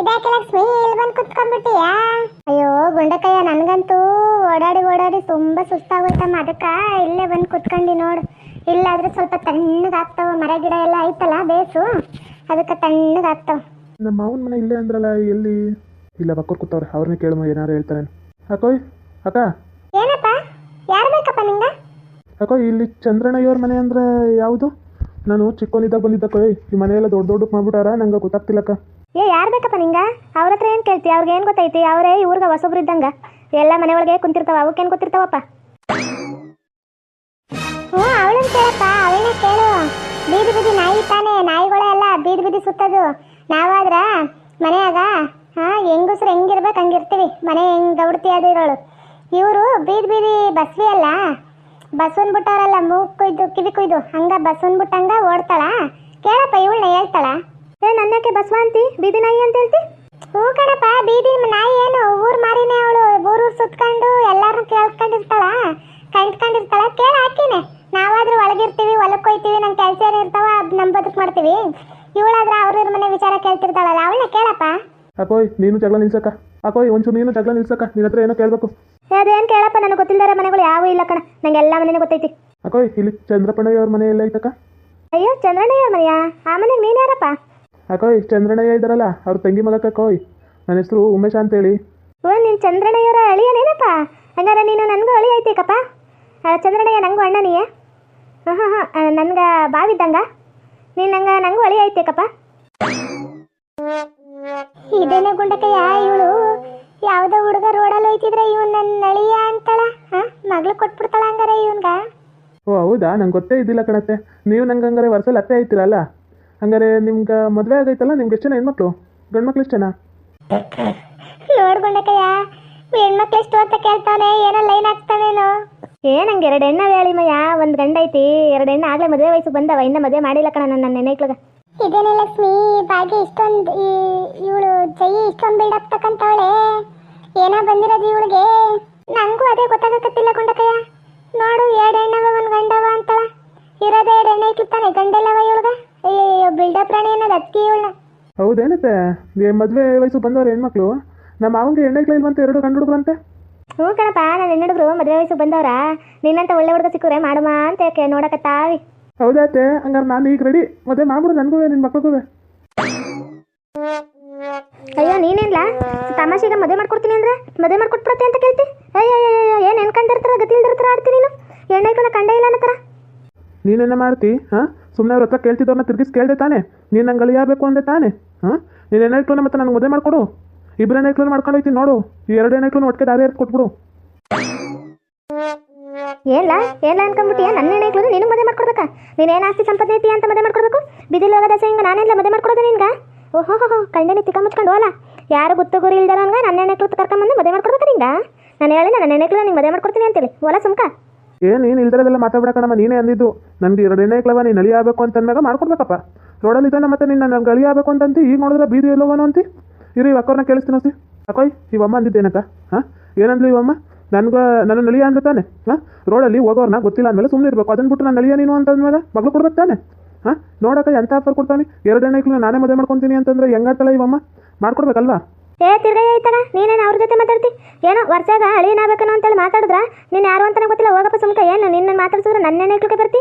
ಇದ್ಯಾಕೆ ಲಕ್ಷ್ಮಿ ಇಲ್ಲಿ ಬಂದು ಕುತ್ಕೊಂಡ್ಬಿಟ್ಟಿಯಾ? ಅಯ್ಯೋ ಗುಂಡಕಯ್ಯ ನನಗಂತೂ ಓಡಾಡಿ ಓಡಾಡಿ ತುಂಬಾ ಸುಸ್ತಾಗೋಯ್ತಮ್ಮ. ಅದಕ್ಕ ಇಲ್ಲೇ ಬಂದು ಕುತ್ಕೊಂಡಿ ನೋಡು. ಇಲ್ಲಾದ್ರೆ ಸ್ವಲ್ಪ ತಣ್ಣಗಾಗ್ತಾವ. ಮರ ಗಿಡ ಎಲ್ಲ ಐತಲ್ಲ ಬೇಸು. ಅದಕ್ಕೆ ತಣ್ಣಗಾಗ್ತಾವ. ನಮ್ಮ ಮಾವನ ಮನೆ ಇಲ್ಲೇ ಅಂದ್ರಲ್ಲ ಎಲ್ಲಿ? ಇಲ್ಲ ಬಕ್ಕೋರ್ ಕೂತವ್ರೆ. ಅವ್ರನ್ನೇ ಕೇಳಮ್ಮ ಏನಾರು ಹೇಳ್ತಾರೆ ಅಕೋಯ್ ಅಕ್ಕ. ಏನಪ್ಪ? ಯಾರು ಬೇಕಪ್ಪ ನಿಂಗ? ಅಕೋ ಇಲ್ಲಿ ಚಂದ್ರಣ್ಣಯ್ಯವ್ರ ಮನೆ ಅಂದ್ರೆ ಯಾವುದು? ನಾನು ಚಿಕ್ಕವನಿದ್ದಾಗ ಬಂದಿದ್ದಕ್ಕೋಯ್ ಈ ಮನೆಯೆಲ್ಲ ದೊಡ್ಡ ದೊಡ್ಡ ಮಾಡ್ಬಿಟ್ಟಾರ? ನಂಗೆ ಗೊತ್ತಾಗ್ತಿಲ್ಲಕ್ಕ. ಏ, ಯಾರು ಬೇಕಪ್ಪ ನಿಂಗೆ? ಅವ್ರ ಹತ್ರ ಏನು ಕೇಳ್ತಿ? ಅವ್ರಿಗೆ ಏನು ಗೊತ್ತೈತಿ? ಅವರೇ ಇವ್ರಿಗೆ ಹೊಸೊಬ್ರು ಇದ್ದಂಗೆ. ಎಲ್ಲ ಮನೆ ಒಳಗೆ ಕುಂತಿರ್ತಾವ. ಅವಕ್ಕೇನು ಗೊತ್ತಿರ್ತಾವಪ್ಪ? ಹ್ಞೂ ಅವಳನ್ನ ಕೇಳಪ್ಪ. ಅವಳನ್ನ ಕೇಳು. ಬೀದಿ ಬೀದಿ ನಾಯಿ ತಾನೆ. ನಾಯಿಗಳೆಲ್ಲ ಬೀದಿ ಬೀದಿ ಸುತ್ತದು. ನಾವಾದ್ರ ಮನೆಯಾಗ, ಹಾಂ, ಹೆಂಗಸ್ರು ಹೆಂಗಿರ್ಬೇಕು ಹಂಗಿರ್ತೀವಿ. ಮನೆ ಹೆಂಗೆ ಗೌಡ್ತಿ ಅದು ಇರೋಳು. ಇವರು ಬೀದಿ ಬೀದಿ ಬಸ್ವಿ ಅಲ್ಲ. ಬಸ್ವನ್ ಬಿಟ್ಟವ್ರಲ್ಲ ಮೂಗು ಕುಯ್ದು, ಕಿವಿ ಕುಯ್ದು. ಹಂಗ ಬಸ್ವನ್ ಬಿಟ್ಟಂಗ ಓಡ್ತಾಳ. ಕೇಳಪ್ಪ, ಇವಳನ್ನ ಹೇಳ್ತಾಳ. ಏ ನನ್ನಕ್ಕೆ ಬಸವಂತಿ ಬೀದಿ ನಾಯಿ ಅಂತ ಹೇಳ್ತಿ? ಹ್ಞೂ ಕಣಪ್ಪ ಬೀದಿ ನಾಯಿ ಏನು ಊರ್ ಮಾರಿನೇ ಅವಳು ಊರು ಸುತ್ಕೊಂಡು ಎಲ್ಲರೂ ಕೇಳ್ಕೊಂಡಿರ್ತಾಳ ಕಂಡ್ಕೊಂಡಿರ್ತಾಳ? ಕೇಳ ಹಾಕಿನೇ ನಾವಾದ್ರೂ ಒಳಗಿರ್ತೀವಿ ಹೊಲಕ್ಕೆ ಹೋಯ್ತೀವಿ ನಮ್ಮ ಕೆಲಸ ಏನು ಇರ್ತಾವ ಅದ್ ನಮ್ ಬದುಕು ಮಾಡ್ತೀವಿ. ಇವಳಾದ್ರೆ ಅವ್ರ ಮನೆ ವಿಚಾರ ಕೇಳ್ತಿರ್ತಾಳಲ್ಲ ಅವಳನ್ನ ಕೇಳಪ್ಪ. ಅಕೋಯ್ ನೀನು ಜಗಳ ನಿಲ್ಸಕ್ಕ. ಅಕೋಯ್ ಒಂಚೂರು ನೀನು ಜಗಳ ನಿಲ್ಸಕ್ಕ. ನಿನ್ನ ಹತ್ರ ಏನೋ ಕೇಳಬೇಕು. ಅದೇನು ಕೇಳಪ್ಪ ನನಗೆ ಗೊತ್ತಿಲ್ಲದ ಮನೆಗಳು ಯಾವೂ ಇಲ್ಲ ಕಣ. ನಂಗೆ ಎಲ್ಲ ಮನೆನೂ ಗೊತ್ತೈತಿ. ಅಕೋಯ್ ಇಲ್ಲಿ ಚಂದ್ರಪ್ಪಣ್ಣಯ್ಯವ್ರ ಮನೆ ಎಲ್ಲ ಐತಕ್ಕ? ಅಯ್ಯೋ ಚಂದ್ರಣ್ಣಯ್ಯ ಮನೆಯಾ? ಆ ಮನೆಗೆ ನೀನು ಯಾರಪ್ಪ? ಅಕೋಯ್ ಚಂದ್ರಣ್ಣಯ್ಯ ಇದ್ದಾರಲ್ಲ ಅವ್ರ ತಂಗಿ ಮಗಕ್ಕೆ ಕೋಯ್ ನನ್ನ ಹೆಸರು ಉಮೇಶ ಅಂತೇಳಿ. ಓ ನೀನು ಚಂದ್ರಣ್ಣಯ್ಯವರ ಅಳಿಯನೇನಪ್ಪ ಹಂಗಾರೆ ನೀನು ನನಗೂ ಅಳಿ ಐತೇಕಪ್ಪ ಆ, ಚಂದ್ರಣ್ಣಯ್ಯ ನಂಗೂ ಅಣ್ಣನಿಯೇ ಹಾಂ ಹಾಂ ಹಾಂ ನನ್ಗೆ ಬಾವಿದ್ದಂಗ? ನೀನು ನಂಗೆ ನಂಗೂ ಅಳಿ ಐತೇಕಪ್ಪ ಇದೇನೆ ಗುಂಡಕಯ್ಯ ಇವಳು ಯಾವುದೋ ಹುಡುಗ ರೋಡಲ್ಲಿ ಹೋಯ್ತಿದ್ರೆ ಇವನ್ ನನ್ನ ಅಳಿಯ ಅಂತಾಳ? ಹಾಂ ಮಗಳು ಕೊಟ್ಬಿಡ್ತಾಳ ಹಂಗಾರೆ ಇವನ್ಗ? ಓ ಹೌದಾ? ನಂಗೆ ಗೊತ್ತೇ ಇದ್ದಿಲ್ಲ ಕಣತ್ತೆ. ನೀವು ನಂಗೆ ಹಂಗಾರೆ ವರ್ಷದಲ್ಲಿ ಅತ್ತೆ ಐತಿರಲ್ಲ ಹಂಗಾರೆ ನಿಮ್ಗೆ ಮದುವೆ ಆಗೈತಲ್ಲ ನಿಮ್ಗೆ ಎಷ್ಟು ಜನ ಹೆಣ್ಮಕ್ಳು? ಗಂಡು ಮಕ್ಳು ಎಷ್ಟು ಜನ? ನೋಡ್ಕೊಂಡಕ್ಕಯ್ಯ ಹೆಣ್ಮಕ್ಳು ಎಷ್ಟು ಅಂತ ಕೇಳ್ತಾನೆ ಏನೋ ಲೈನ್ ಹಾಕ್ತಾನೇನೋ ಏ ನಂಗೆ ಎರಡು ಹೆಣ್ಣ ಮಯ್ಯ ಒಂದು ಗಂಡ ಐತಿ ಎರಡು ಹೆಣ್ಣು ಆಗ್ಲೇ ಮದುವೆ ವಯಸ್ಸು ಬಂದವ ಇನ್ನ ಮದುವೆ ಮಾಡಿಲ್ಲ ಕಣ ನನ್ನ ನೆನೈಕ್ಳಗ ಇದೇನೆ ಲಕ್ಷ್ಮಿ ಭಾಗ್ಯ ಇಷ್ಟೊಂದು ಇವಳು ಜೈ ಇಷ್ಟೊಂದು ಬಿಲ್ಡಪ್ ತಕ್ಕಂತವಳೆ. ಏನೋ ಬಂದಿರೋದು ಇವಳಿಗೆ. ನಂಗೂ ಅದೇ ಗೊತ್ತಾಗಕತ್ತಿಲ್ಲ ಕೊಂಡಕಯ್ಯ ನೋಡು ಎರಡು ಹೆಣ್ಣವ ಒಂದು ಗಂಡವ ಅಂತಳ. ಇರೋದೇ ಎರಡು ಹೆಣ್ಣು ತಾನೆ ಗಂಡೆಲ್ಲವ ಇವಳ್ಗ. ಅಯ್ಯೋ ಬಿಲ್ಡಪ್ ರಾಣಿ ಅನ್ನೋದು ಅದಕ್ಕೆ ಇವಳ ಹೌದೇನತ್ತೆ? ಮದುವೆ ವಯಸ್ಸು ಬಂದವ್ರು ಹೆಣ್ಮಕ್ಳು. ನಮ್ಮ ಮಾವಂಗೆ ಹೆಣ್ಣೈಕ್ಳು ಇಲ್ವಂತೆ ಎರಡು ಗಂಡು ಹುಡುಗ್ರಂತೆ ಹ್ಞೂ ಕಣಪ್ಪ ನಾನು ಹೆಣ್ಣುಡುಗರು ಮದುವೆ ವಯಸ್ಸು ಬಂದವ್ರ? ನಿನ್ನಂತ ಒಳ್ಳೆ ಹುಡುಗ ಸಿಕ್ಕರೆ ಮಾಡುಮ ಅಂತ ಯಾಕೆ ನೋಡಕತ್ತಾವಿ. ಹೌದಾತೆ ಹಂಗಾರೆ ನಾನು ಈಗ ರೆಡಿ ಮದುವೆ ಮಾಡ್ಬಿಡು ನನಗೂ ನಿನ್ನ ಮಕ್ಕಳಿಗೂ ಅಯ್ಯೋ ನೀನೇನ್ಲ? ತಮಾಷೆಗೆ ಮದುವೆ ಮಾಡ್ಕೊಡ್ತೀನಿ ಅಂದ್ರೆ ಮದುವೆ ಮಾಡ್ಕೊಟ್ಬಿಡತ್ತೆ ಅಂತ ಕೇಳ್ತಿ? ಅಯ್ಯೋ ಅಯ್ಯೋ ಏನು ನೆನ್ಕೊಂಡಿರ್ತಾರ ಗತಿ ಇಲ್ದಿರ್ತಾರ ಆಡ್ತೀನಿ ನೀನು ಹೆಣ್ಣೈಕನ ಕಂಡೇ ಇಲ್ಲ ಅನ್ನತ್ತಾರ ನೀನೇನ ಮಾಡ್ತಿ ಹಾಂ? ಸುಮ್ಮನೆ ಅವ್ರ ಹತ್ರ ಕೇಳ್ತಿದ್ದವ್ರನ್ನ ತಿರ್ಗಿಸಿ ಕೇಳ್ದೆ ತಾನೆ. ನೀನು ನಂಗೆ ಅಳಿಯಾಗಬೇಕು ಅಂದೆ ತಾನೆ. ಹಾಂ? ನೀನು ಹೆಣ್ಣೈಕ್ಳು ಮತ್ತೆ ನನಗೆ ಮದುವೆ ಮಾಡ್ಕೊಡು. ಇಬ್ಬರು ಹೆಣ್ಣೈಕ್ಳು ಮಾಡ್ಕೊಂಡು ಹೋಯ್ತೀನಿ ನೋಡು. ಈ ಎರಡು ಹೆಣ್ಣೈಕ್ಳು ಒಟ್ಟಿಗೆ ದಾರಿ ಎರ್ತ್ ಕೊಟ್ಬಿಡು. ಏನ್ಲ? ಏನ್ಲ ಅನ್ಕೊಂಡ್ಬಿಟ್ಟಿಯ? ನನ್ನ ಹೆಣ್ಣೈಕ್ಳು ನೀನು ಮದುವೆ ಮಾಡ್ಕೊಡ್ಬೇಕಾ? ನೀನು ಏನು ಆಸ್ತಿ ಸಂಪತ್ತು ಐತಿ ಅಂತ ಮದುವೆ ಮಾಡ್ಕೊಡ್ಬೇಕು? ಬಿದಿಲ್ ಹೋಗೋದ ಹಿಂಗೆ ನಾನೆಲ್ಲ ಮದುವೆ ಮಾಡ್ಕೊಡೋದು ನಿನ್ಗ? ಓಹೋ ಹೋ ಕಂಡೇನಿ ತಿಕ್ಕ ಮುಚ್ಕೊಂಡು ಹೋಲ ಯಾರು ಗುತ್ತು ಗುರಿ ಇಲ್ದಾರ ನನ್ನ ಹೆಣ್ಣೈಕ್ಳು ಕರ್ಕೊಂಡ್ಬಂದು ಮದುವೆ ಮಾಡ್ಕೊಡ್ಬೇಕು ನಿಂಗ? ನಾನು ಹೇಳಿ ನನ್ನ ಹೆಣ್ಣೈಕ್ಳು ನಿಂಗೆ ಮದುವೆ ಮಾಡ್ಕೊಡ್ತೀನಿ ಅಂತೇಳಿ. ಓಲಾ ಸುಮ್ಕ. ಏನು, ನೀನು ಇಲ್ದಿರೋದೆಲ್ಲ ಮಾತಾಡ್ಬೇಕಣಮ್ಮ ನೀನೇ ಅಂದಿದ್ದು. ನನಗೆ ಎರಡು ಕ್ಲವ ನೀನು ಅಳಿಯಾಗಬೇಕು ಅಂತ ಅಂದಾಗ ಮಾಡ್ಕೊಡ್ಬೇಕಪ್ಪ. ರೋಡಲ್ಲಿ ಇದ್ದಾನೆ ಮತ್ತೆ ನೀನು ನನಗೆ ಅಳಿಯಾಗಬೇಕು ಅಂತ ಈಗ ನೋಡಿದ್ರೆ ಬೀದಿ ಎಲ್ಲೋವನು ಅಂತಿ. ಇರು ಅಕ್ಕವ್ರನ್ನ ಕೇಳಿಸ್ತೀನಿ ಸಿ. ಅಕ್ಕೋಯ್ ಇವಮ್ಮ ಅಂದಿದ್ದೇನಕ್ಕ ಹಾಂ? ಏನಂದ್ಲಿ ಇವಮ್ಮ ನನಗೆ, ನನ್ನ ನಳಿಯ ಅಂದ್ರೆ ತಾನೆ. ಹಾಂ? ರೋಡಲ್ಲಿ ಹೋಗೋರ್ನ ಗೊತ್ತಿಲ್ಲ ಅಂದಮೇಲೆ ಸುಮ್ಮನೆ ಇರಬೇಕು. ಅದನ್ನ ಬಿಟ್ಟು ನಾನು ನಳಿಯ ನೀನು ಅಂತಂದ್ಮೇಲೆ ಮಗಳು ಕೊಡ್ಬೇಕು ತಾನೆ. ಹಾಂ? ನೋಡಕ್ಕ ಎಂಥ ಆಫರ್ ಕೊಡ್ತಾನೆ? ಎರಡು ಹೆಣ್ಣೈಕ್ಳು ನಾನೇ ಮದುವೆ ಮಾಡ್ಕೊತೀನಿ ಅಂತಂದ್ರೆ ಹೆಂಗಾಡ್ತಾಳೆ ಇವಮ್ಮ ಮಾಡ್ಕೊಡ್ಬೇಕಲ್ವಾ? ಏ ತಿರ್ಗಯ್ಯ ಐತಣ ನೀನೇನು ಅವ್ರ ಜೊತೆ ಮಾತಾಡ್ತಿ? ಏನೋ ವರ್ಷಾಗ ಅಳಿನಾಗಬೇಕನೋ ಅಂತೇಳಿ ಮಾತಾಡಿದ್ರ? ನೀನು ಯಾರು ಅಂತಾನೆ ಗೊತ್ತಿಲ್ಲ, ಹೋಗಪ್ಪ ಸುಮ್ಕ. ಏನು ನಿನ್ನ ಮಾತಾಡ್ಸಿದ್ರೆ ನನ್ನ ನೆನೆಕ್ಲಿಕ್ಕೆ ಬರ್ತಿ?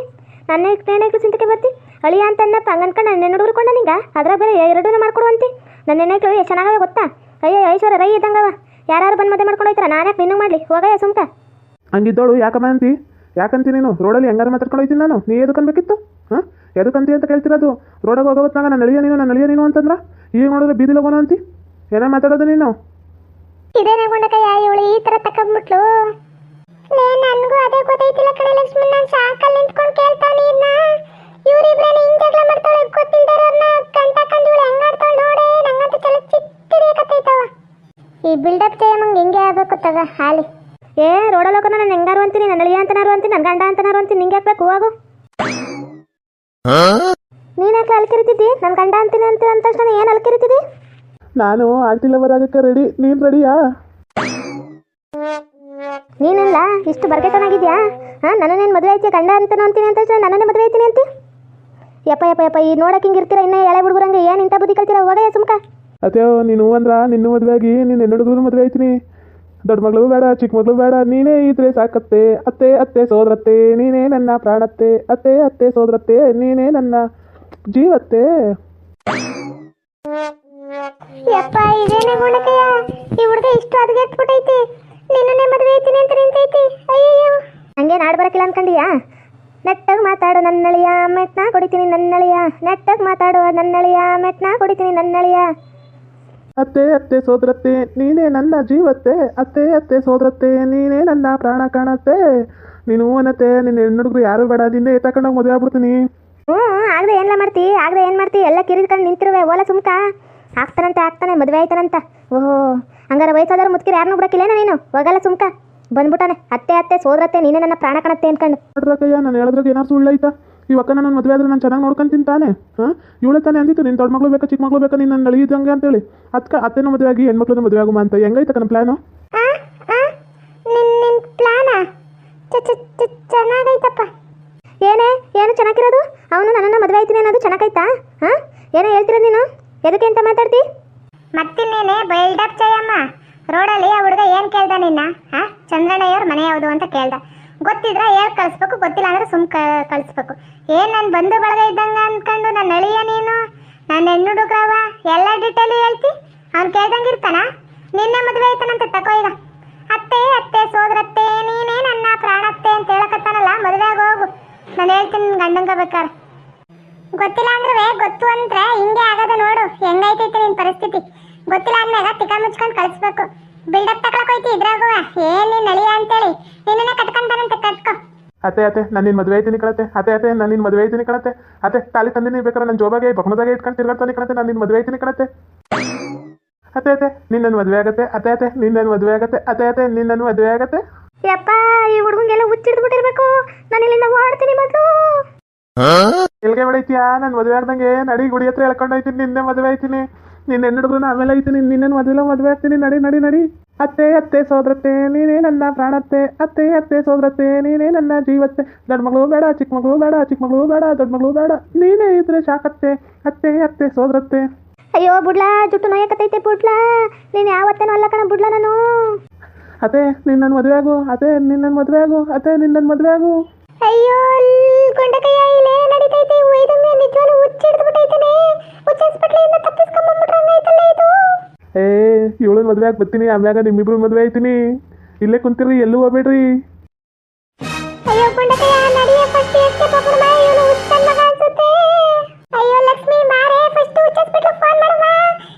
ನನ್ನ ನೆನೆಕ್ಲು ಚಿಂತಕ್ಕೆ ಬರ್ತಿ? ಅಳಿಯ ಅಂತನ್ನಪ್ಪ, ಹಂಗನ್ಕೊಂಡು ನನ್ನ ಹುಡುಗರ್ಕೊಂಡ ನಿಂಗ ಅದ್ರ ಬೇರೆ ಎರಡೂ ಮಾಡ್ಕೊಡುವಂತಿ? ನನ್ನ ನೆನೆಕ್ಕೆ ಎಷ್ಟು ಚೆನ್ನಾಗವೆ ಗೊತ್ತಾ? ಅಯ್ಯೋ ಐಶ್ವರ್ಯ, ರೈ ಇದ್ದಂಗವ. ಯಾರು ಬಂದು ಮದುವೆ ಮಾಡ್ಕೊಂಡು ಹೋಯ್ತಾರ ನಾನು ಯಾಕ ನಿನ್ನೂ ಮಾಡಲಿ? ಹೋಗಯ್ಯ ಸುಮ್ಕ. ಹಂಗಿದ್ದೋಳು, ಯಾಕಮ್ಮ ಅಂತಿ? ಯಾಕಂತಿ ನೀನು? ರೋಡಲ್ಲಿ ಹೆಂಗಾರು ಮಾತಾಡ್ಕೊಂಡು ಹೋಯ್ತೀನಿ ನಾನು? ನೀ ಎದಕ್ಕೆ ಅನ್ಬೇಕಿತ್ತು? ಹಾಂ? ಎದಕ್ಕಂತಿ ಅಂತ ಕೇಳ್ತಿರೋದು? ರೋಡಾಗ ಹೋಗೋತ್ನಾಗ ನಾನು ನಳಿಯ ನೀನು, ನಾನು ನಳಿಯ ನೀನು ಅಂತಂದ್ರೆ? ಈಗ ನೋಡಿದ್ರೆ ಬೀದಿಲಿ ಹೋಗೋಣ ಅಂತಿ? ಏನೋ ಮಾತಾಡೋದು ನೀನು? ಇದೇನೇ ಗುಂಡಕಯ್ಯ ಇವಳು ಈ ತರ ತಕೊಂಡ್ಬಿಟ್ಲು ಲೇ ನನಗೂ ಅದೇ ಗೊತ್ತೈತಿಲ್ಲ ಕಣೆ ಲಕ್ಷ್ಮಿ ನಾನು ಸಾಕಲ್ಲಿ ನಿಂತ್ಕೊಂಡು ಕೇಳ್ತಾನೆ ಇದನ್ನ ಇವರಿಬ್ರೇನೆ ಹಿಂಗ್ ಜಗಳ ಮಾಡ್ತಾಳೆ ಗೊತ್ತಿಲ್ದಿರೋರ್ನ ಕಂಟ ಕಂಡು ಇವಳು ಹೆಂಗಾಡ್ತಾಳೆ ನೋಡೆ ನಂಗಂತೂ ಚಲ ಚಿತ್ತಿಡಿಯಕತ್ತೈತವ ಈ ಬಿಲ್ಡಪ್ ಜಯ ನಂಗೆ ಹಿಂಗೆ ಆಗ್ಬೇಕು ತಗ ಹಾಲಿ. ಏ ರೋಡಲ್ಲೋಕ ನಾನು ಹೆಂಗಾರು ಅಂತೀನಿ ನನ್ನ ಅಳಿಯ ಅಂತನಾರು ಅಂತೀನಿ ನನ್ನ ಗಂಡ ಅಂತನಾರು ಅಂತೀನಿ ನಿಂಗೆ ಹಾಕ್ಬೇಕು ಹೋಗು. ನೀನ್ ಯಾಕೆ ಅಲ್ಕಿರಿತಿದ್ದಿ? ನನ್ನ ಗಂಡ ಅಂತೀನಿ ಅಂತ ಅಂದ ತಕ್ಷಣ ಏನು ಅಲ್ಕಿರಿತಿದ್ದಿ? ನಾನು ಆಂಟಿ ಲವರ್ ಆಗಕ್ಕೆ ರೆಡಿ ನೀನು ರೆಡಿಯಾ ನೀನಲ್ಲ ಇಷ್ಟು ಬರ್ಗೆತನಾಗಿದ್ಯಾ? ನನ್ನ ನನ್ನನ್ನೇನು ಮದುವೆ ಐತಿ ಗಂಡ ಅಂತ ಅಂತೀನಿ ಅಂತ ನನ್ನನ್ನೇ ಮದುವೆ ಐತೀನಿ ಅಂತಿ? ಯಪ್ಪ ಯಪ್ಪ ಯಪ್ಪ ಈ ನೋಡಕ್ಕೆ ಹಿಂಗೆ ಇರ್ತೀರ? ಇನ್ನೇ ಎಳೆ ಹುಡುಗರಂಗೆ ಏನು ಇಂಥ ಬುದ್ಧಿ ಕಲ್ತೀರ? ಹೋಗಯ್ಯ ಸುಮ್ಕ. ಅತ್ಯೋ ನೀನು ಅಂದ್ರ ನಿನ್ನ ಮದುವೆ ಆಗಿ ನಿನ್ನ ಹೆಣ್ಣು ಹುಡುಗರು ಮದುವೆ ಆಯ್ತೀನಿ. ದೊಡ್ಡ ಮಗಳು ಬೇಡ ಚಿಕ್ಕ ಮಗಳು ಬೇಡ ನೀನೇ ಇದ್ರೆ ಸಾಕತ್ತೆ. ಅತ್ತೆ ಅತ್ತೆ ಸೋದರತ್ತೆ ನೀನೇ ನನ್ನ ಪ್ರಾಣತ್ತೆ. ಅತ್ತೆ ಅತ್ತೆ ಸೋದರತ್ತೆ ನೀನೇ ನನ್ನ ಜೀವತ್ತೆ. ಯಪ್ಪ ಇದೇನೆ ಗುಣಕಯ್ಯ ಈ ಹುಡುಗ ಇಷ್ಟು ಅದಗೆಟ್ಬಿಟ್ಟೈತಿ ನಿನ್ನನ್ನೇ ಮದುವೆ ಐತೀನಿ ಅಂತ ನಿಂತೈತಿ. ಅಯ್ಯಯ್ಯೋ. ಹಂಗೆ ನಾಡ್ ಬರಕಿಲ್ಲ ಅನ್ಕಂಡಿಯಾ? ನೆಟ್ಟಾಗ ಮಾತಾಡು ನನ್ನಳಿಯ ಮೆಟ್ನ ಕೊಡಿತೀನಿ ನನ್ನಳಿಯ. ನೆಟ್ಟಾಗ ಮಾತಾಡು ನನ್ನಳಿಯ ಮೆಟ್ನ ಕೊಡಿತೀನಿ ನನ್ನಳಿಯ. ಅತ್ತೆ ಅತ್ತೆ ಸೋದರತ್ತೆ ನೀನೇ ನನ್ನ ಜೀವತ್ತೆ. ಅತ್ತೆ ಅತ್ತೆ ಸೋದರತ್ತೆ ನೀನೇ ನನ್ನ ಪ್ರಾಣ ಕಾಣತ್ತೆ. ನೀನು ಅನ್ನತ್ತೆ ನಿನ್ನ ಹೆಣ್ಣು ಹುಡುಗರು ಯಾರು ಬೇಡ ನಿನ್ನೆ ಎತ್ತಕೊಂಡೋಗಿ ಮದುವೆ ಆಗ್ಬಿಡ್ತೀನಿ. ಹ್ಞೂ ಆಗದೆ ಏನೆಲ್ಲ ಮಾಡ್ತಿ? ಆಗದೆ ಏನು ಮಾಡ್ತಿ? ಎಲ್ಲ ಕಿರಿದ್ಕೊಂಡು ನಿಂತಿರುವೆ ಓಲ ಸುಮ್ಕ. ಆಗ್ತಾನಂತೆ ಆಗ್ತಾನೆ ಮದುವೆ ಆಯ್ತಾನಂತ. ಓಹೋ ಹಂಗಾರೆ ವಯಸ್ಸಾದವ್ರು ಮುದುಕಿರಿ ಯಾರನ್ನೂ ಬಿಡಕ್ಕಿಲ್ಲೇನ ನೀನು? ಹೋಗಲ್ಲ ಸುಮ್ಕ. ಬಂದ್ಬಿಟ್ಟಾನೆ. ಅತ್ತೆ ಅತ್ತೆ ಸೋದ್ರತ್ತೆ ನೀನೇ ನನ್ನ ಪ್ರಾಣ ಕಾಣತ್ತೆ ಅನ್ಕೊಂಡು. ನೋಡ್ರಕ್ಕಯ್ಯ ನಾನು ಹೇಳಿದ್ರಾಗ ಏನಾರು ಸುಳ್ಳೈತಾ ಈ ಅಕ್ಕ ನನ್ನ ಮದುವೆ ಆದ್ರೆ ನಾನು ಚೆನ್ನಾಗಿ ನೋಡ್ಕೊಂತೀನಿ ತಾನೆ ಹಾಂ? ಇವಳೆ ತಾನೆ ಅಂದಿತ್ತು ನಿನ್ನ ದೊಡ್ಡ ಮಗಳು ಬೇಕಾ ಚಿಕ್ಕ ಮಗಳು ಬೇಕಾ ನೀನು ನನ್ನ ಅಳಿದಂಗೆ ಅಂತೇಳಿ. ಅದಕ್ಕೆ ಅತ್ತೆನೂ ಮದುವೆ ಆಗಿ ಹೆಣ್ಮಕ್ಳನ್ನ ಮದುವೆ ಆಗುಮ ಅಂತ. ಹೆಂಗೈತೆ ನನ್ನ ಪ್ಲ್ಯಾನು ಚೆನ್ನಾಗೈತಪ್ಪ. ಏನೇ ಏನು ಚೆನ್ನಾಗಿರೋದು? ಅವನು ನನ್ನನ್ನು ಮದುವೆ ಆಯ್ತೀನಿ ಅನ್ನೋದು ಚೆನ್ನಾಗೈತಾ? ಹಾಂ? ಏನೋ ಹೇಳ್ತಿರೋದು ನೀನು? ಎದಕ್ಕೆ ಅಂತ ಮಾತಾಡ್ತಿ? ಮತ್ತಿನ್ನೇನೆ ಬೈಲ್ಡಪ್ ಜಯಮ್ಮ. ರೋಡಲ್ಲಿ ಆ ಹುಡುಗ ಏನು ಕೇಳ್ದ ನಿನ್ನ? ಹಾ? ಚಂದ್ರಣ್ಣಯ್ಯವ್ರ ಮನೆ ಯಾವುದು ಅಂತ ಕೇಳ್ದ. ಗೊತ್ತಿದ್ರೆ ಹೇಳ್ ಕಳಿಸ್ಬೇಕು, ಗೊತ್ತಿಲ್ಲ ಅಂದ್ರೆ ಸುಮ್ ಕಳಿಸ್ಬೇಕು. ಏನ್ ನನ್ನ ಬಂಧು ಬಳಗ ಇದ್ದಂಗ ಅನ್ಕೊಂಡು ನನ್ನ ಅಳಿಯ ನೀನು? ನನ್ನ ಹೆಣ್ಣು ಹುಡುಗವ ಎಲ್ಲ ಡೀಟೇಲು ಹೇಳ್ತಿ? ಅವ್ನು ಕೇಳ್ದಂಗೆ ಇರ್ತಾನ? ನಿನ್ನೆ ಮದುವೆ ಆಯ್ತಾನಂತ, ತಕೋ ಈಗ. ಅತ್ತೆ ಅತ್ತೆ, ಸೋದರತ್ತೆ, ನೀನೇ ನನ್ನ ಪ್ರಾಣತ್ತೆ ಅಂತ ಹೇಳಕತ್ತಾನಲ್ಲ ಮದುವೆ ಹೋಗು. ನಾನು ಹೇಳ್ತೀನಿ ಗಂಡಂಗ ಬೇಕಾರೆ. ಗೊತ್ತಿಲ್ಲ ಅಂದ್ರೆ ಗೊತ್ತು ಅಂದ್ರೆ ಹಿಂಗೆ ಆಗದ ನೋಡು. ಹೆಂಗೈತೈತೆ ನಿನ್ ಪರಿಸ್ಥಿತಿ? ಗೊತ್ತಿಲ್ಲ ಅಂದಾಗ ತಿಕ ಮುಚ್ಕೊಂಡು ಕಳಿಸ್ಬೇಕು. ಬಿಲ್ಡಪ್ ತಕೊಳಕ್ ಹೋಯ್ತಿ ಇದ್ರಾಗುವ. ಏನ್ ನೀನ್ ನಳಿಯ ಅಂತೇಳಿ? ನಿನ್ನ ಕಟ್ಕೊಂತಾನಂತ ಕಟ್ಕೋ. ಅತ್ತೆ ಅತ್ತೆ ನಾನು ನಿನ್ನ ಮದುವೆ ಆಯ್ತೀನಿ ಕಣತ್ತೆ. ಅತ್ತೆ ಅತ್ತೆ ನಾನು ನಿನ್ನ ಮದುವೆ ಆಯ್ತೀನಿ ಕಣತ್ತೆ. ಅತ್ತೆ ತಾಲಿ ತಂದಿನಿ ಬೇಕಾದ್ರೆ ನನ್ನ ಜೋಬಾಗೆ ಬೊಮ್ಮದಾಗೆ ಇಟ್ಕೊಂಡು ತಿರ್ಗಾಡ್ತಾನೆ ಕಣತ್ತೆ. ನಾನು ನಿನ್ನ ಮದುವೆ ಆಯ್ತೀನಿ ಕಣತ್ತೆ. ಅತ್ತೆ ಅತ್ತೆ ನಿನ್ನ ನನ್ನ ಮದುವೆ ಆಗತ್ತೆ. ಅತ್ತೆ ಅತ್ತೆ ನಿನ್ನ ನನ್ನ ಮದುವೆ ಆಗತ್ತೆ. ಅತ್ತೆ ಅತ್ತೆ ನಿನ್ನ ನನ್ನ ಮದುವೆ ಆಗತ್ತೆ. ಯಪ್ಪ ಈ ಹುಡುಗಂಗೆಲ್ಲ ಹುಚ್ಚಿಡ್ದು ಬಿಟ್ಟಿರ್ಬೇಕು ನಾನು ಇಲ್ಲಿಂದ ಓಡ್ತೀನಿ ಮೊದಲು. ಎಲ್ಗೆ ಹೊಡೈತಿಯಾ ನನ್ನ ಮದುವೆ ಆಗ್ದಂಗೆ ನಡಿ ಗುಡಿ ಹತ್ರ ಹೇಳ್ಕೊಂಡು ಹೋಯ್ತೀನಿ ನಿನ್ನೆ ಮದುವೆ ಆಯ್ತೀನಿ. ನಿನ್ನ ಹುಡುಗನ ಆಮೇಲೆ ಐತೀನಿ ನಿನ್ನ ಮದುವೆ ಮದುವೆ ಆಗ್ತೀನಿ. ನಡಿ ನಡಿ ನಡಿ. ಅತ್ತೆ ಅತ್ತೆ ಸೋದ್ರತ್ತೆ ನೀನೇ ನನ್ನ ಪ್ರಾಣತ್ತೆ. ಅತ್ತೆ ಅತ್ತೆ ಸೋದ್ರತ್ತೆ ನೀನೇ ನನ್ನ ಜೀವತ್ತೆ. ದೊಡ್ಡ ಮಗಳು ಬೇಡ ಚಿಕ್ಕ ಮಗಳು ಬೇಡ ಚಿಕ್ಕ ಮಗಳು ಬೇಡ ದೊಡ್ಡ ಮಗಳು ಬೇಡ. ನೀನೇ ಇದ್ರೆ ಸಾಕತ್ತೆ. ಅತ್ತೆ ಅತ್ತೆ ಸೋದ್ರತ್ತೆ. ಅಯ್ಯೋ ಬುಡ್ಲಾ ಜುಟ್ಟು ನೋಯಕತ್ತೈತೆ ಬುಡ್ಲಾ. ನೀನು ಯಾವತ್ತೇನು ಅಲ್ಲ ಕಣ ಬುಡ್ಲಾ ನಾನು. ಅತ್ತೆ ನಿನ್ನ ಮದುವೆ ಆಗು. ಅತ್ತೆ ನಿನ್ನ ಮದುವೆ ಆಗು. ಅತ್ತೆ ನನ್ನ ಮದುವೆ ಆಗು. ಅಯ್ಯೋ ಗೊಂಡಕಯ್ಯ ಇಲ್ಲೇ ನಡೀತೈತೆ. ಒಯ್ದಂಗೆ ನಿಜವಾಗ್ಲೂ ಹುಚ್ಚಿಡ್ದು ಬಿಟ್ಟೈತೇನೆ ಹುಚ್ಚ ಹಾಸ್ಪಿಟ್ಲಿಂದ ತಪ್ಪಿಸ್ಕೊಂಡ್ ಹಂಗೈತಲ್ಲ ಇದು. ಏ ಇವಳು ಮದುವೆ ಆಗಿ ಬರ್ತೀನಿ ಆಮ್ಯಾಗ ನಿಮ್ಮಿಬ್ರು ಮದುವೆ ಆಯ್ತೀನಿ. ಇಲ್ಲೇ ಕುಂತಿರ್ರಿ ಎಲ್ಲೂ ಹೋಗ್ಬೇಡ್ರಿ. ಅಯ್ಯೋ ಕೊಂಡಕಯ್ಯ ನಡಿಯ ಫಸ್ಟ್ ಎಷ್ಟೇ ಪಾಪಡ ಇವನು ಹುಚ್ಚನ್ ಮಗ ಅನ್ಸುತ್ತೆ. ಅಯ್ಯೋ ಲಕ್ಷ್ಮಿ ಮಾರೇ ಫಸ್ಟ್ ಹುಚ್ಚಿಸ್ಬಿಟ್ಲು ಫೋನ್ ಮಾಡಮ್ಮ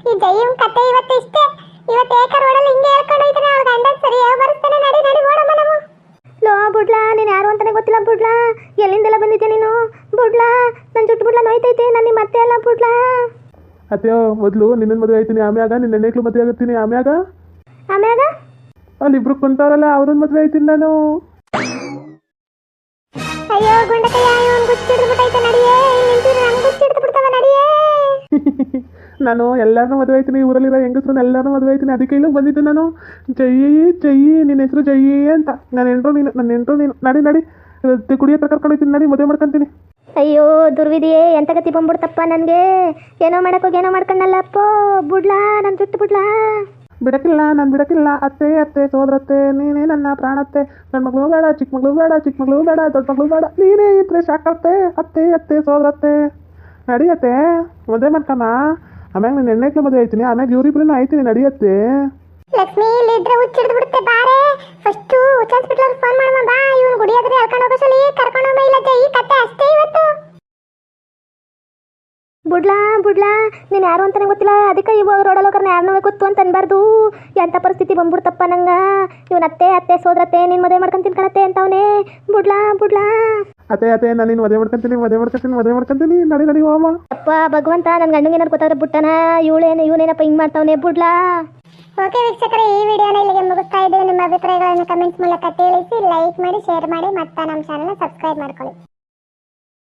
ಈ ಜೈಯಂ ಕತೆ ಇವತ್ತು ಇಷ್ಟೇ. ಇವತ್ತು ಏಕ ರೋಡಲ್ಲಿ ಹಿಂಗೆ ಹೇಳ್ಕೊಂಡು ಹೋಯ್ತಾನೆ ಅವ್ಳ ಗಂಡ ಸರಿ ಬರ್ತಾನೆ ನಡಿ ಬುಡ್ಲಾ ನೀನು ಯಾರು ಅಂತಾನೆ ಗೊತ್ತಿಲ್ಲ ಬುಡ್ಲಾ? ಎಲ್ಲಿಂದೆಲ್ಲ ಬಂದಿದ್ದೆ ನೀನು? ಬುಡ್ಲಾ ನನ್ನ ಜುಟ್ಟು ಬುಡ್ಲಾ ನೋಯ್ತೈತೆ ನಾನು ನಿಮ್ಮ ಅತ್ತೆ ಅಲ್ಲ ಬುಡ್ಲಾ? ಅತ್ತೆಯೋ ಮೊದಲು ನಿನ್ನ ಮದುವೆ ಆಯ್ತೀನಿ ಆಮ್ಯಾಗ ನಿನ್ನ ಹೆಣ್ಣೆಕ್ಳು ಮದುವೆ ಆಗತ್ತೀನಿ ಆಮ್ಯಾಗ? ಆಮ್ಯಾಗ? ಅಲ್ಲಿ ಇಬ್ರು ಕುಂತಾರಲ್ಲ ಅವ್ರನ್ನ ಮದುವೆ ಆಯ್ತೀನಿ ನಾನು. ಅಯ್ಯೋ ಗುಂಡಕಯ್ಯ ಇವನ್ ಗುಚ್ಚಿಡ್ದು ಬಿಟ್ಟೈತೆ ನಡಿಯೇ ನಿಂತಿರು ನಂಗೆ ಗುಚ್ಚಿಡ್ದು ನಾನು ಎಲ್ಲರನ್ನೂ ಮದುವೆ ಆಯ್ತೀನಿ ಊರಲ್ಲಿರೋ ಹೆಂಗಸ್ರನ್ನ ಎಲ್ಲರನ್ನೂ ಮದುವೆ ಆಯ್ತೀನಿ ಅದಕ್ಕೆ ಇಲ್ಲೂ ಬಂದಿದ್ದು ನಾನು. ಜಯಿ ಜಯಿ ನಿನ್ನ ಹೆಸರು ಜಯಿ ಅಂತ. ನಾನು ಎಂಟ್ರು ನೀನು ನನ್ನ ಹೆಂಡ್ರು ನೀನು. ನಡಿ ನಡಿ. ಕುಡಿಯೋ ಪ್ರಕಾರ ನಡಿ ಮದುವೆ ಮಾಡ್ಕೊಂತೀನಿ. ಅಯ್ಯೋ ದುರ್ವಿದಿಯೇ ಎಂತ ಗತಿ ಬಂದ್ಬಿಡ್ತಪ್ಪ ನನಗೆ? ಏನೋ ಮಾಡಕ್ಕೋಗಿ ಏನೋ ಮಾಡ್ಕೊಂಡಲ್ಲಪ್ಪ ಬಿಡ್ಲಾ ನನ್ನ ಬಿಟ್ಟು ಬಿಡ್ಲಾ. ಬಿಡಕ್ಕಿಲ್ಲ ನಾನು ಬಿಡಕ್ಕಿಲ್ಲ. ಅತ್ತೆ ಅತ್ತೆ ಸೋದರತ್ತೆ ನೀನೇ ನನ್ನ ಪ್ರಾಣತ್ತೆ. ನನ್ನ ಮಗಳು ಬೇಡ ಚಿಕ್ಕ ಮಗಳು ಬೇಡ ಚಿಕ್ಕ ಮಗಳು ಬೇಡ ದೊಡ್ಡ ಮಗಳು ಬೇಡ. ನೀನೇ ಇದ್ರೆ ಸಾಕತ್ತೆ ಅತ್ತೆ ಅತ್ತೆ ಸೋದರತ್ತೆ. ನಡಿಯತ್ತೆ ಮದುವೆ ಮಾಡ್ಕಮ್ಮ. ಆಮ್ಯಾಗ ನಾನು ಎಣ್ಣೆಕ್ಳು ಮದುವೆ ಆಯ್ತೀನಿ. ಆಮ್ಯಾಗ ಇವ್ರಿಬ್ರು ಆಯ್ತೀನಿ, ನಡೆಯತ್ತೆ. ಲಕ್ಷ್ಮಿ ಇಲ್ಲಿ ಇದ್ರೆ ಬಾರೆ. ಫಸ್ಟ್ ಹಾಸ್ಪಿಟಲ್ ಫೋನ್ ಮಾಡಮ್ಮ ಬಾ, ಇವನು ಗುಡಿ ಹತ್ರ ಹೇಳ್ಕೊಂಡು ಹೋಗೋ ಸಲಿ, ಕರ್ಕೊಂಡು ಹೋಗ ಇಲ್ಲ ಈ ಕತೆ ಅಷ್ಟೇ ಇವತ್ತು. ಬುಡ್ಲಾ ಬುಡ್ಲಾ, ನೀನು ಯಾರು ಅಂತಾನೆ ಗೊತ್ತಿಲ್ಲ. ಅದಕ್ಕೆ ಇವಾಗ ರೋಡಲ್ಲಿ ಹೋಗ್ರೆ ಯಾರನ್ನೂ ಗೊತ್ತು ಅಂತ ಅನ್ಬಾರ್ದು. ಎಂಥ ಪರಿಸ್ಥಿತಿ ಬಂದ್ಬಿಡ್ತಪ್ಪ ನಂಗ. ಇವನ್ ಅತ್ತೆ ಅತ್ತೆ, ಸೋದ್ರತ್ತೆ, ನೀನು ಮದುವೆ ಮಾಡ್ಕೊಂತೀನಿ ಕಣತ್ತೆ ಅಂತವನೇ ಬುಡ್ಲಾ ಬುಡ್ಲಾ. ಅತ್ತೆ ಅತ್ತೆ ನಾನು ನೀನು ಮದುವೆ ಮಾಡ್ಕೊಂತೀನಿ ಮದುವೆ ಮಾಡ್ಕೊಂತೀನಿ ಮದುವೆ ಮಾಡ್ಕೊಂತೀನಿ ನಡಿ ನಡಿ ಹೋಮ ಅಪ್ಪ ಭಗವಂತ ನನ್ನ ಗಂಡಂಗೆ ಏನಾರು ಗೊತ್ತಾದ್ರೆ ಬಿಟ್ಟನ? ಇವಳೇನು ಇವನೇನಪ್ಪ ಹಿಂಗೆ ಮಾಡ್ತಾವನೆ? ಬುಡ್ಲಾ? ಓಕೆ ವೀಕ್ಷಕರೇ ಈ ವಿಡಿಯೋನ ಇಲ್ಲಿಗೆ ಮುಗಿಸ್ತಾ ಇದ್ದೀವಿ ನಿಮ್ಮ ಅಭಿಪ್ರಾಯಗಳನ್ನು ಕಮೆಂಟ್ಸ್ ಮೂಲಕ ತಿಳಿಸಿ ಲೈಕ್ ಮಾಡಿ ಶೇರ್ ಮಾಡಿ ಮತ್ತೆ ನಮ್ಮ ಚಾನಲ್ನ ಸಬ್ಸ್ಕ್ರೈಬ್ ಮಾಡ್ಕೊಳ್ಳಿ.